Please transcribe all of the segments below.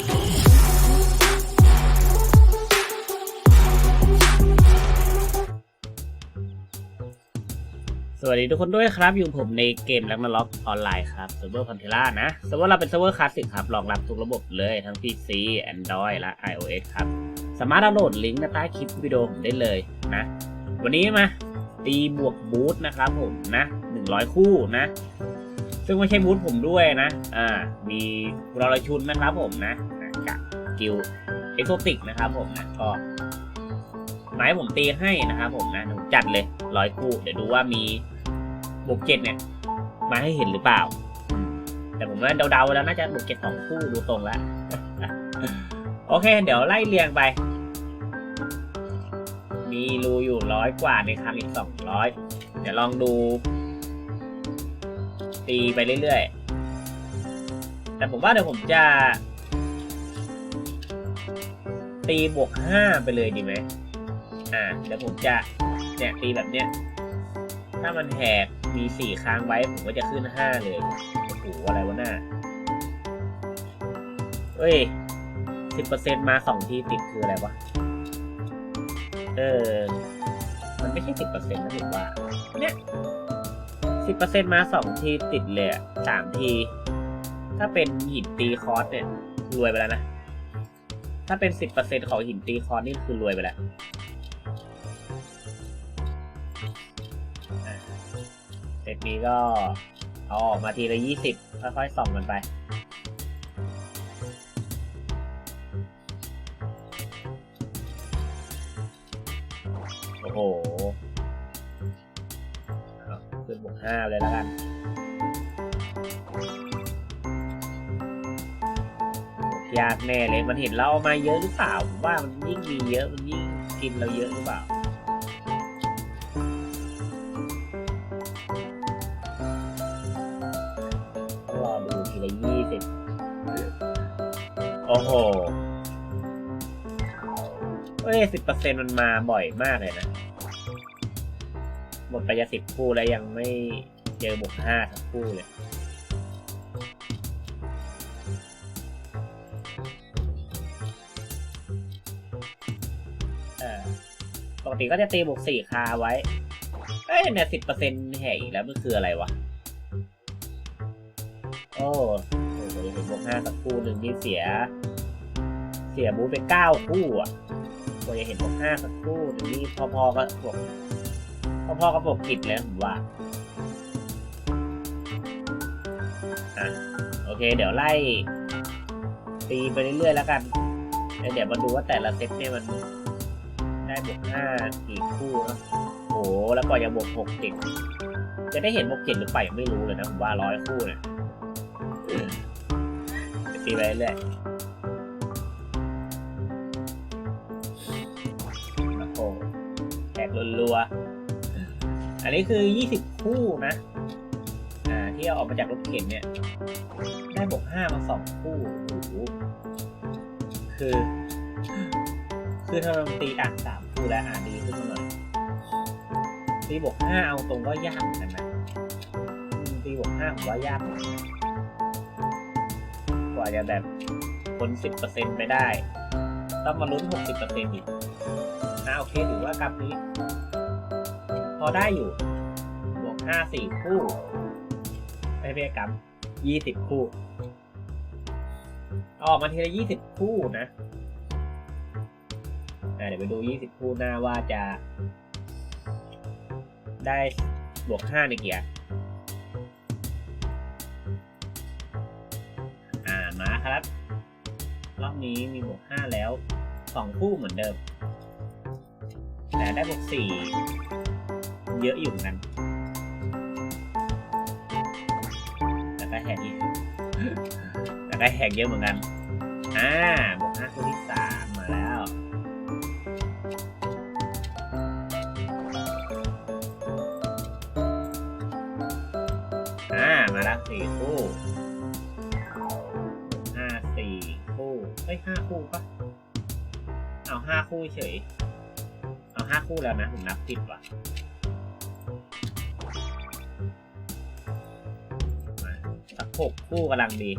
สวัสดีทุกคนด้วยครับ อยู่ผมในเกมแลกนาล็อกออนไลน์ครับเซิร์ฟเวอร์พันเทล่านะเซิร์ฟเวอร์เราเป็นเซิร์ฟเวอร์คลาสสิกครับรองรับทุกระบบเลยทั้ง PC Android และ iOS ครับ สามารถดาวน์โหลดลิงก์ใต้คลิปวิดีโอผมได้เลยนะ วันนี้มาตีบวกบูธนะครับผมนะ 100 คู่นะ ซึ่งไม่ใช่บูธผมด้วยนะ อ่า มีรอรชุนนะครับผมนะจากกิลเอ็กโซติกนะครับผมนะก็หมายผมตีให้นะครับผมนะจัดเลยร้อยคู่ เดี๋ยวดูว่ามีบวกเจ็ดเนี่ย มาให้เห็นหรือเปล่า แต่ผมว่าเดาๆแล้วน่าจะบวกเจ็ดสองคู่ดูตรงแล้ว โอเค เดี๋ยวไล่เรียงไป มีรูอยู่ร้อยกว่าในครั้งอีกสองร้อยเดี๋ยวลองดู ตีไปเรื่อยๆ แต่ผมว่าเดี๋ยวผมจะ ตีบวกห้าไปเลยดีไหมอ่าเดี๋ยวผมจะเนี่ยตีแบบเนี้ย ถ้ามันแหกมีสี่ค้างไว้ผมก็จะขึ้นห้าเลยโอ้โหอะไรวะหน้าเอ้ยสิบเปอร์เซ็นมาสองทีติดคืออะไรวะ เออ มันไม่ใช่สิบเปอร์เซ็นต์นะผมว่า สิบเปอร์เซ็นมาสองทีติดเลยสามที ถ้าเป็นหินตีคอร์สเนี่ยรวยไปแล้วนะ ถ้าเป็นสิบเปอร์เซ็นของหินตีคอร์สนี่คือรวยไปแล้วเซตนี้ก็เอาออกมาทีละยี่สิบค่อยๆส่องกันไป ห้าเลยแล้วกัน ยากแน่เลยมันเห็นเราเอามาเยอะหรือเปล่าผมว่ามันยิ่งมีเยอะมันยิ่งกินเราเยอะหรือเปล่ารอดูทีละยี่สิบโอ้โหเอ้ยสิบเปอร์เซ็นต์มันมาบ่อยมากเลยนะ หมดไปจะสิบคู่แล้วยังไม่เจอบวกห้าทั้งคู่เลยเออปกติก็จะตีบวกสี่คาไว้ เอ้ยเนี่ยสิบเปอร์เซ็นต์แห่อีกแล้วมันคืออะไรวะ โอ้โหเห็นบวกห้าสักคู่หนึ่งนี่เสีย เสียบูไปเก้าคู่อะกว่าจะเห็นบวกห้าสักคู่หนึ่งนี่พอๆก็บวก พ่อๆก็บวกกิดแล้วผมว่าอะโอเค เดี๋ยวไล่ ตีไปเรื่อยๆแล้วกันเดี๋ยวมาดูว่าแต่ละเซตเนี่ยมันได้บวกห้ากี่คู่เนอะโอ้แล้วกว่าจะบวกหกติดจะได้เห็นบวกเจ็ดหรือเปล่ายังไม่รู้เลยนะผมว่าร้อยคู่เนี่ยตีไปเรื่อยโอ้โหแตกรัวๆ อันนี้คือ 20 คู่นะ อ่า ที่เอาออกมาจากรถเข็นเนี่ย ได้บวก5มา2คู่โอ้โหคือ คือถ้าเราตีอะสามคู่แล้วอ่าดีขึ้นมาหน่อยตีบวก5เอาตรงก็ยากเหมือนกันนะตีบวก5ผมว่ายากกว่าจะแบบคนสิบเปอร์เซ็นไปได้ ต้องมาลุ้นหกสิบเปอร์เซ็นอีกอ่าโอเคถือว่ากราฟนี้ พอได้อยู่บวกห้าสี่คู่ไม่เป็นกรรมยี่สิบคู่ ออกมาทีละยี่สิบคู่นะเดี๋ยวไปดูยี่สิบคู่หน้าว่าจะ ได้บวกห้าในเกียร์อ่ามาครับ รอบนี้มีบวกห้าแล้วสองคู่เหมือนเดิม แต่ได้บวกสี่ เยอะอยู่เหมือนกันแต่ก็แหกอีกแต่ก็แหกเยอะเหมือนกัน อ่าบวกห้าคู่ที่สามมาแล้วอ่ามาแล้วสี่คู่ห้าสี่คู่เฮ้ยห้าคู่ปะเอาห้าคู่เฉย เอาห้าคู่แล้วนะ ผมนับผิดว่ะ หกคู่กำลังดี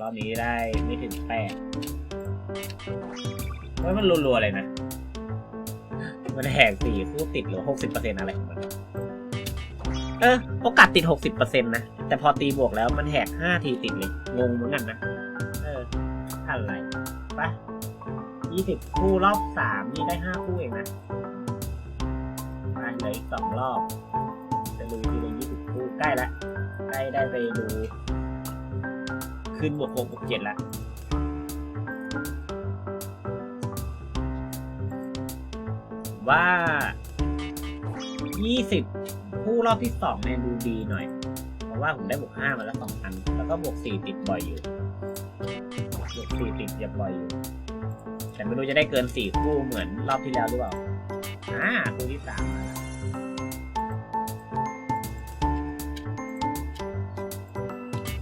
รอบนี้ได้ไม่ถึงแปดเฮ้ยมันรัวๆเลยนะ มันแหกสี่คู่ติดหรือหกสิบเปอร์เซ็นต์อะไรเออโอกาสติดหกสิบเปอร์เซ็นต์นะ แต่พอตีบวกแล้วมันแหกห้าทีติดเลย งงเหมือนกันนะ เอออะไรไป ยี่สิบคู่รอบสามนี่ได้ห้าคู่เองนะมาเลืออีกสองรอบ จะลุยทีละยี่สิบคู่ใกล้แล้วใกล้ได้ไปดู ขึ้นบวกหกบวกเจ็ดล้วว่า 20 คู่รอบที่สองเนี่ยดูดีหน่อย เพราะว่าผมได้บวกห้ามาแล้วสองอันแล้วก็บวกสี่ติดบ่อยอยู่ บวกสี่ติดยังบ่อยอยู่ แต่ไม่รู้จะได้เกินสี่คู่เหมือนรอบที่แล้วหรือเปล่าอ่าคู่ที่สาม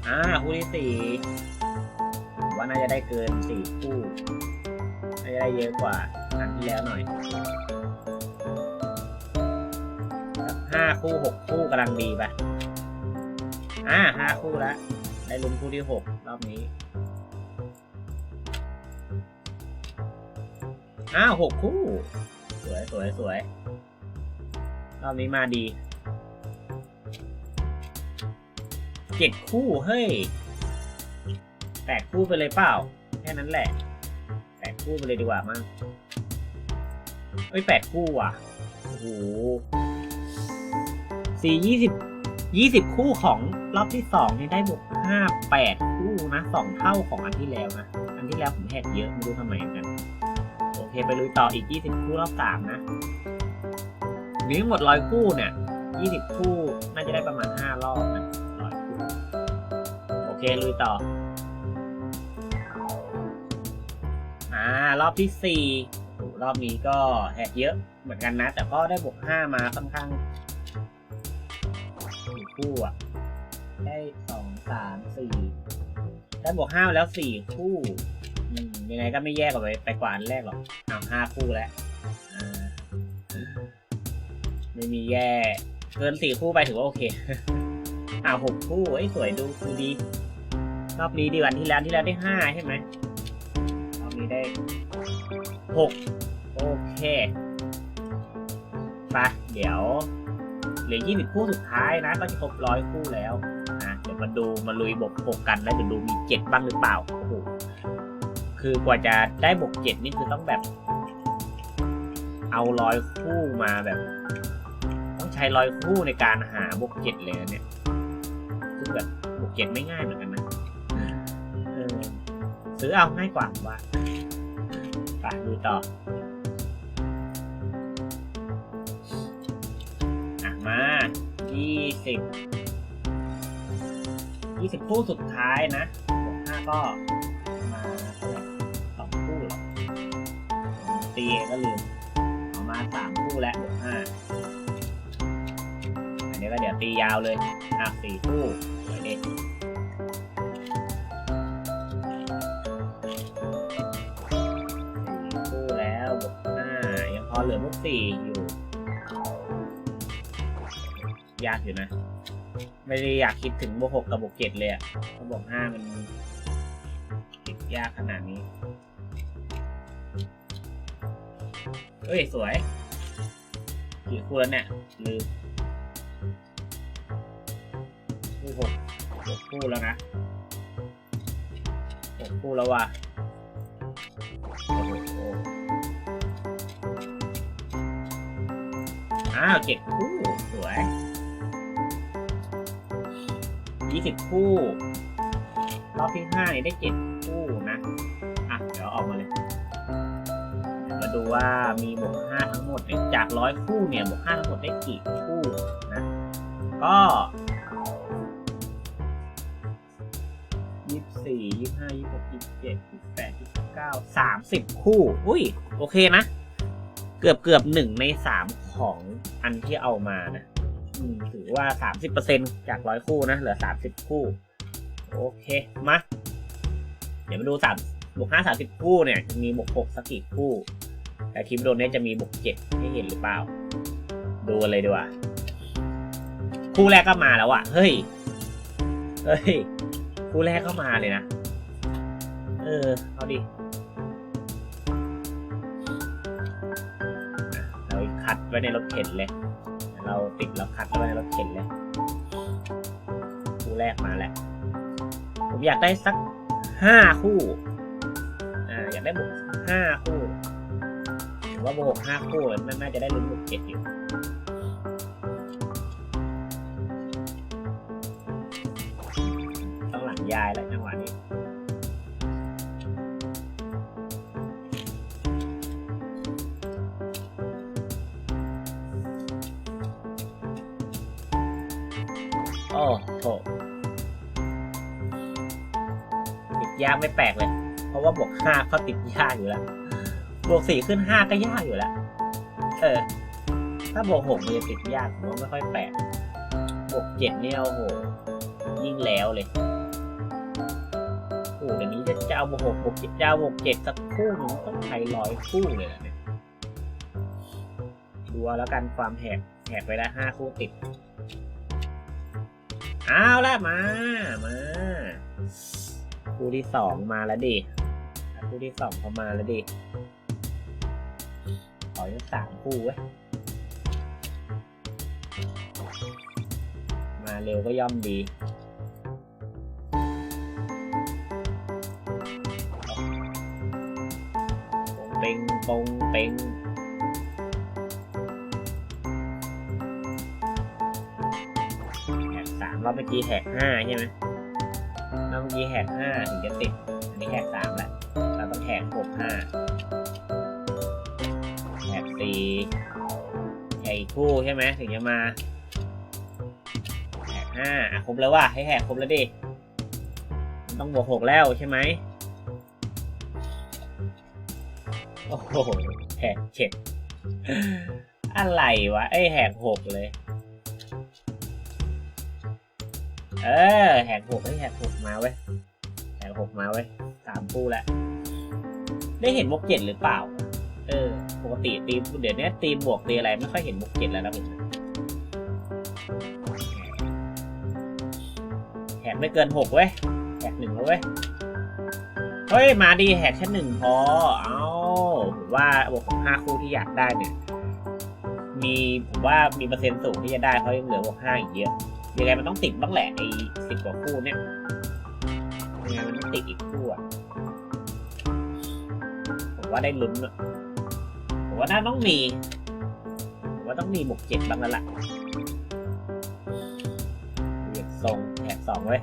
อ่าคู่ที่สี่ว่าน่าจะได้เกินสี่คู่น่าจะได้เยอะกว่าอันที่แล้วหน่อยห้าคู่หกคู่กำลังดีป่ะอ่าห้าคู่แล้วได้ลุ้นคู่ที่หกรอบนี้ อ้าวหกคู่ สวยสวยสวยรอบนี้มาดีเจ็ดคู่เฮ้ยแปดคู่ไปเลยเปล่า แค่นั้นแหละแปดคู่ไปเลยดีกว่ามั้งเอ้ยแปดคู่ว่ะโอ้โหสี่ยี่สิบยี่สิบคู่ของรอบที่สองนี่ได้บวกห้าแปดคู่นะสองเท่าของอันที่แล้วนะ อันที่แล้วผมแหกเยอะไม่รู้ทำไมเหมือนกัน เคไปลุยต่ออีกยี่สิบคู่รอบสามนะมีทั้งหมดร้อยคู่เนี่ยยี่สิบคู่น่าจะได้ประมาณห้ารอบนะร้อยคู่โอเคลุยต่ออ่ารอบที่สี่รอบนี้ก็แหกเยอะเหมือนกันนะ แต่ก็ได้บวกห้ามาค่อนข้างคู่อะ ได้สองสามสี่ได้บวกห้าแล้วสี่คู่ ยังไงก็ไม่แย่กว่าไปไปกว่าอันแรกหรอกอ้าวห้าคู่แล้วไม่มีแย่ เกินสี่คู่ไปถือว่าโอเคอ้าวหกคู่ไอ้สวยดูดูดี รอบนี้ดีกว่าที่แล้วที่แล้วได้ห้าใช่ไหมรอบนี้ได้หกโอเคไปเดี๋ยวเหลือ20คู่สุดท้ายนะ ก็จะครบร้อยคู่แล้วนะเดี๋ยวมาดูมาลุยบกหกกันแล้วเดี๋ยวดูมีเจ็ดบ้างหรือเปล่าโอ้โห คือกว่าจะได้บวกเจ็ดนี่คือต้องแบบ เอาร้อยคู่มาแบบ ต้องใช้ร้อยคู่ในการหาบวกเจ็ดเลยเนี่ย ซึ่งแบบบวกเจ็ดไม่ง่ายเหมือนกันนะซื้อเอาง่ายกว่าว่าไปดูต่ออะมายี่สิบยี่สิบคู่สุดท้ายนะบวกห้าก็ ตีก็ลืมเอามาสามคู่แล้วบวกห้าอันนี้ก็เดี๋ยวตียาวเลยอะสี่คู่สวยดีคู่แล้วบวกห้ายังพอเหลือบวกสี่อยู่ ยากอยู่นะ ไม่ได้อยากคิดถึงบวกหกกับบวกเจ็ดเลยอะเพราะบวกห้ามันคิดยากขนาดนี้ เอ้ย สวย กี่คู่แล้วเนี่ยลืมคู่หกหกคู่แล้วนะหกคู่แล้วว่ะอ้โหอ้าวเจ็ดคู่ สวยยี่สิบคู่ รอบที่ห้านี่ได้เจ็ดคู่นะ อะ เดี๋ยวออกมาเลย ดูว่ามีบวกห้าทั้งหมดจากร้อยคู่เนี่ยบวกห้าทั้งหมดได้กี่คู่นะก็ยี่สี่ยี่ห้ายี่หกยี่เจ็ดยี่แปดยี่เก้าสามสิบคู่ อุ้ย โอเคนะ เกือบเกือบหนึ่งในสามของอันที่เอามานะถือว่าสามสิบเปอร์เซ็นจากร้อยคู่นะ เหลือสามสิบคู่ โอเค มา เดี๋ยวมาดูสามบวกห้าสามสิบคู่เนี่ยจะมีบวกหกสักกี่คู่ แต่คลิปโดนเนี่ยจะมีบวกเจ็ดให้เห็นหรือเปล่า ดูกันเลยดีกว่าคู่แรกก็มาแล้วอะเฮ้ย เฮ้ย คู่แรกก็มาเลยนะ เออ เอาดิเราคัดไว้ในรถเข็นเลย เราติดเราคัดไว้ในรถเข็นเลย คู่แรกมาแล้ว ผมอยากได้สักห้าคู่ อ่า อยากได้บวกห้าคู่ ว่าบวกห้าคู่มันน่าจะได้ลุ้นบวกเจ็ดอยู่ต้องหลังยายแล้วจังหวะนี้โอ้โถติดยากไม่แปลกเลย เพราะว่าบวกห้าเขาติดยากอยู่แล้ว บวกสี่ขึ้นห้าก็ยากอยู่แล้ว เออ ถ้าบวกหกมันจะติดยากผมว่าไม่ค่อยแปลกบวกเจ็ดเนี่ยโอ้โห ยิ่งแล้วเลยโอ้โหเดี๋ยวนี้จะจะเอาบวกหกบวกเจ็ดจะเอาบวกเจ็ดสักคู่หนึงต้องใช้ร้อยคู่เลยนะเนี่ยดูแล้วกันความแหกแหกไปแล้วห้าคู่ติดเอาละมา มา คู่ที่สองมาแล้วดิ คู่ที่สองเขามาแล้วดิ ขออีกสามคู่เว้ย มาเร็วก็ย่อมดีปงเปงปงเปงแหกสามรอบเมื่อกี้แหกห้าใช่ไหมรอบเมื่อกี้แหกห้าถึงจะติด อันนี้แหกสามแล้วเราต้องแหกหกห้า แหกสี่แหกอีกคู่ใช่ไหมถึงจะมาแหกห้าครบแล้วว่ะให้แหกครบแล้วดิต้องบวกหกแล้วใช่ไหมโอ้โหแหกเจ็ดอะไรวะไอยแหกหกเลย เออแหกหกไอยแหกหกมาเว้ยแหกหกมาเว้ยสามคู่แล้วได้เห็นบวกเจ็ดหรือเปล่า เออปกติตีเดี๋ยวนี้ตีบวกตีอะไรไม่ค่อยเห็นบวกเจ็ดแล้วนะผมแหกไม่เกินหกเว้ยแหกหนึ่งแล้วเว้ย เฮ้ย มาดีแหกแค่หนึ่งพอ เอาผมว่าบวกห้าคู่ที่อยากได้เนี่ย มีผมว่ามีเปอร์เซ็นต์สูงที่จะได้เพราะยังเหลือบวกห้าอีกเยอะ ยังไงมันต้องติดบ้างแหละไอ้สิบกว่าคู่เนี่ยยังไงมันต้องติดอีกคู่อะผมว่าได้ลุ้นอะ ผมว่าน่าต้องมีผมว่าต้องมีบวกเจ็ดบ้างแล้วล่ะเรียกทรงแหกสองเว้ย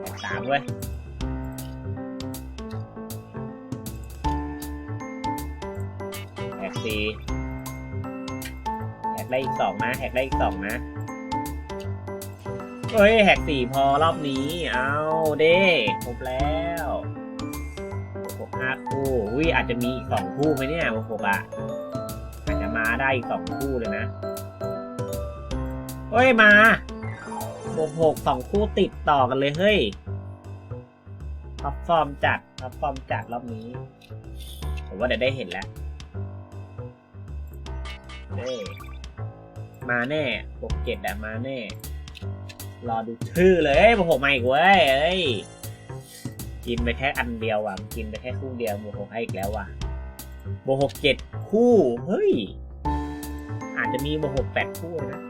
แหกสามเว้ยแหกสี่แหกได้อีกสองนะแหกได้อีกสองนะเฮ้ยแหกสี่พอรอบนี้ เอาเด้ครบแล้ว อุ้ยอาจจะมีอีกสองคู่ไหมเนี่ยหกอะอาจจะมาได้อีกสองคู่เลยนะเฮ้ยมาบวกหกสองคู่ติดต่อกันเลยเฮ้ยท็อปฟอร์มจัดท็อปฟอร์มจัดรอบนี้ผมว่าเดี๋ยวได้เห็นแล้วเด้มาแน่บวกเจ็ดอะมาแน่ รอดูชื่อเลยเอ้ยบวกหกมาอีกเว้ยเอ้ย กินไปแค่อันเดียวว่ะ กินไปแค่คู่เดียวบวกหกให้อีกแล้วว่ะบวกหกเจ็ดคู่ เฮ้ย อาจจะมีบวกหกแปดคู่นะ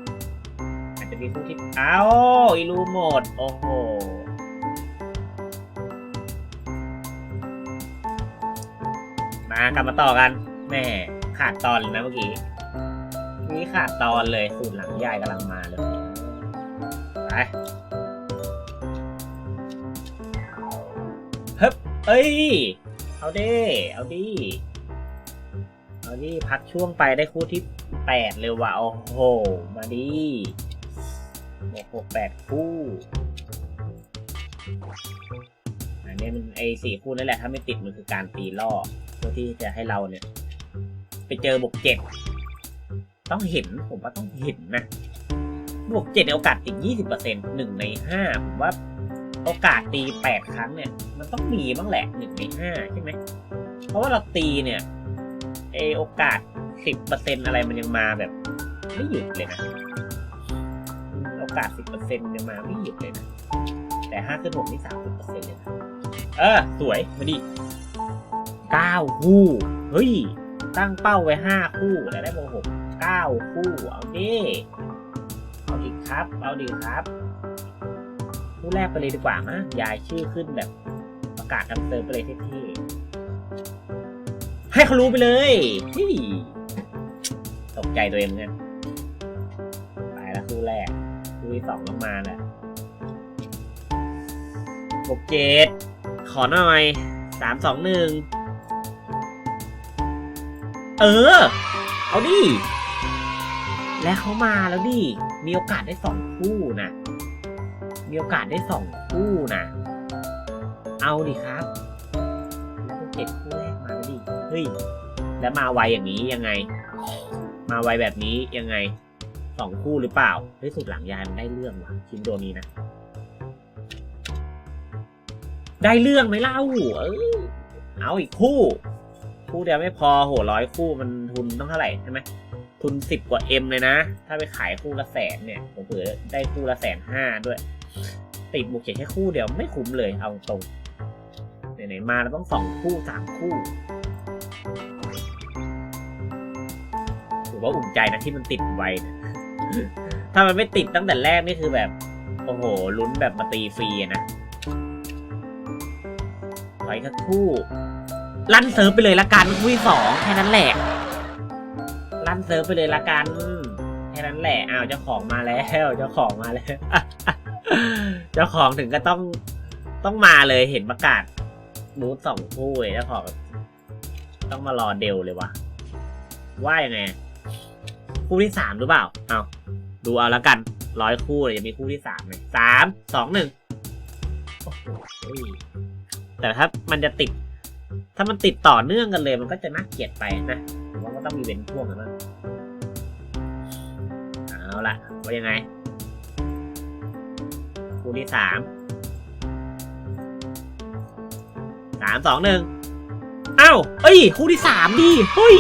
อาจจะมีคู่ที่อ้าวอีรูหมด โอ้โหมากลับมาต่อกันแม่ขาดตอนเลยนะเมื่อกี้นี่ขาดตอนเลยสูตรหลังยายกำลังมาเลย ไป เฮ้ยเอ้ย เอาดิเอาดิเอาดิพักช่วงไปได้คู่ที่แปดเลยว่ะโอ้โห มาดิหกหกแปดคู่อันนี้มันไอสี่คู่นั่นแหละถ้าไม่ติดมันคือการตีล่อเพื่อที่จะให้เราเนี่ย ไปเจอบวกเจ็ดต้องเห็นผมว่าต้องเห็นนะบวกเจ็ดโอกาสติดยี่สิบเปอร์เซ็นต์หนึ่งในห้าผมว่า โอกาสตีแปดครั้งเนี่ย มันต้องมีบ้างแหละหนึ่งในห้าใช่ไหม เพราะว่าเราตีเนี่ยเอโอกาสสิบเปอร์เซ็นอะไรมันยังมาแบบไม่หยุดเลยนะ โอกาสสิบเปอร์เซ็นยังมาไม่หยุดเลยนะ แต่ห้าขึ้นหกนี่สามสิบเปอร์เซ็นต์เลยนะ เออ สวย มาดิเก้าคู่ เฮ้ย ตั้งเป้าไว้ห้าคู่แต่ได้โมหกเก้าคู่ เอาดิ เอาดิครับ เอาดิครับ คู่แรกไปเลยดีกว่ามะยายชื่อขึ้นแบบประกาศทำเติมไปเลยเท่ๆให้เขารู้ไปเลยเฮ้ยตกใจตัวเองเหมือนกันไปแล้วคู่แรกคู่ที่สองต้องมาแหละบกเจ็ดขอหน่อยสามสองหนึ่งเออ เอาดิ และเขามาแล้วดิ มีโอกาสได้สองคู่นะ มีโอกาสได้สองคู่นะ เอาดิครับแล้วก็เจ็ดคู่แรกมาดิ เฮ้ย แล้วมาไวอย่างนี้ยังไง มาไวแบบนี้ยังไงสองคู่หรือเปล่าเฮ้ยสุดหลังยายมันได้เรื่องว่ะชิ้นโดนี้นะ ได้เรื่องไหมเล่าเออเอาอีกคู่ คู่เดียวไม่พอโหร้อยคู่มันทุนต้องเท่าไหร่ใช่ไหมทุนสิบกว่าเอ็มเลยนะ ถ้าไปขายคู่ละแสนเนี่ยผมเผื่อได้คู่ละแสนห้าด้วย ติดบุกเขียนแค่คู่เดียวไม่คุ้มเลยเอาตรงไหนๆมาเราต้องสองคู่สามคู่ถือว่าอุ่นใจนะที่มันติดไวนะถ้ามันไม่ติดตั้งแต่แรกนี่คือแบบ โอ้โหลุ้นแบบมาตีฟรีนะถอยสักคู่ ลั่นเซิร์ฟไปเลยละกันคู่ที่สองแค่นั้นแหละ ลั่นเซิร์ฟไปเลยละกัน แค่นั้นแหละอ้าวเจ้าของมาแล้วเจ้าของมาแล้ว เจ้าของถึงก็ต้องต้องมาเลยเห็นประกาศบูธสองคู่เลยเจ้าของต้องมารอเดลเลยวะว่ายังไงคู่ที่สามหรือเปล่าเอาดูเอาละกันร้อยคู่เลยจะมีคู่ที่สามเลยสามสองหนึ่งแต่ถ้ามันจะติด ถ้ามันติดต่อเนื่องกันเลย มันก็จะน่าเกลียดไปนะผมว่าก็ต้องมีเว้นช่วงกันบ้างเอาละว่ายังไง คู่ที่สามสามสองหนึ่งเอ้าเอ้ย คู่ที่สามดิเฮ้ย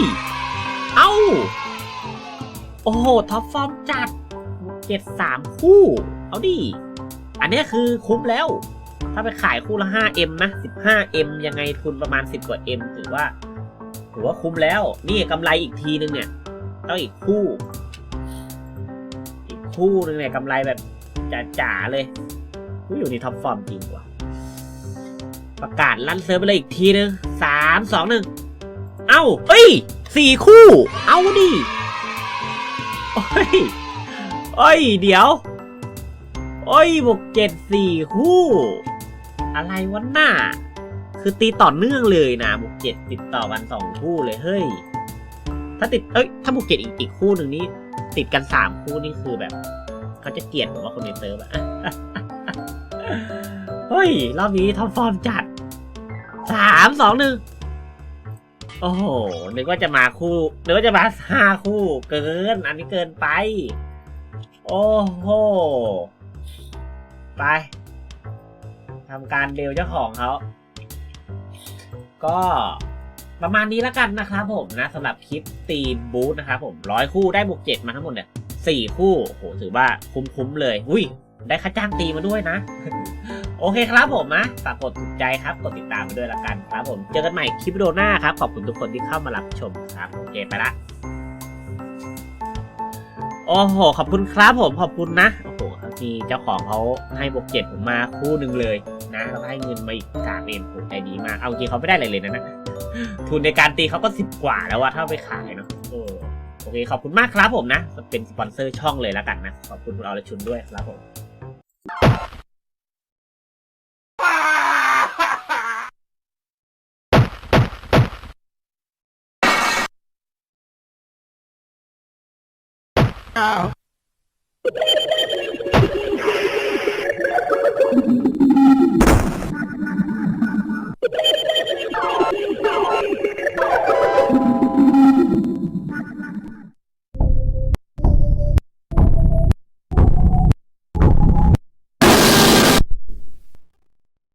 เอ้า โอ้โห ท็อปฟอร์มจัดเจ็ดสามคู่ เอาดิ อันนี้คือคุ้มแล้ว ถ้าไปขายคู่ละ 5M นะ 15M ยังไงทุนประมาณ 10 กว่า M ถือว่า ถือว่าคุ้มแล้ว นี่กำไรอีกทีนึงเนี่ย ต้องอีกคู่ อีกคู่นึงเนี่ยกำไรแบบ จ๋าๆเลยกูอยู่ในท็อปฟอร์มจริงว่ะ ประกาศลั่นเซิร์ฟไปเลยอีกทีนึงสามสองหนึ่งเอ้าเอ้ยสี่คู่ เอาดิโอ้ยโอ้ย เดี๋ยว โอ้ยบวกเจ็ดสี่คู่ อะไรวะหน้า คือตีต่อเนื่องเลยนะบุกเจ็ดติดต่อกันสองคู่เลยเฮ้ย ถ้าติด เอ้ย ถ้าบุกเจ็ดอีกอีกคู่หนึ่งนี่ติดกันสามคู่นี่คือแบบ เขาจะเกลียดผมว่าคนในเซิร์อะเฮ้ย รอบนี้ทอปฟอร์มจัดสามสองหนึ่งโอ้โห นึกว่าจะมาคู่ นึกว่าจะมาห้าคู่ เกิน อันนี้เกินไป โอ้โห ไปทำการเดลเจ้าของเขา ก็ประมาณนี้แล้วกันนะครับผมนะสำหรับคลิปตีบูธนะครับผมร้อยคู่ได้บวกเจ็ดมาทั้งหมดเนี่ย สี่คู่โอ้โหถือว่าคุ้มๆเลยอุ้ยได้ค่าจ้างตีมาด้วยนะ โอเคครับผมนะฝากกดถูกใจครับ กดติดตามไปด้วยละกันครับผม เจอกันใหม่คลิปวิดีโอหน้าครับ ขอบคุณทุกคนที่เข้ามารับชมครับ โอเคไปละโอ้โห ขอบคุณครับผม ขอบคุณนะ โอ้โหมีเจ้าของเขาให้บวกเจ็ดผมมาคู่หนึ่งเลยนะแล้วให้เงินมาอีกสามเอ็มผมใจดีมาก เอาจริงเขาไม่ได้อะไรเลยนะนะ ทุนในการตีเขาก็สิบกว่าแล้วว่าถ้าไปขายเนาะ อ้โอเคขอบคุณมากครับผมนะ เป็นสปอนเซอร์ช่องเลยแล้วกันนะ ขอบคุณคุณอรชุนด้วยครับผม Ow.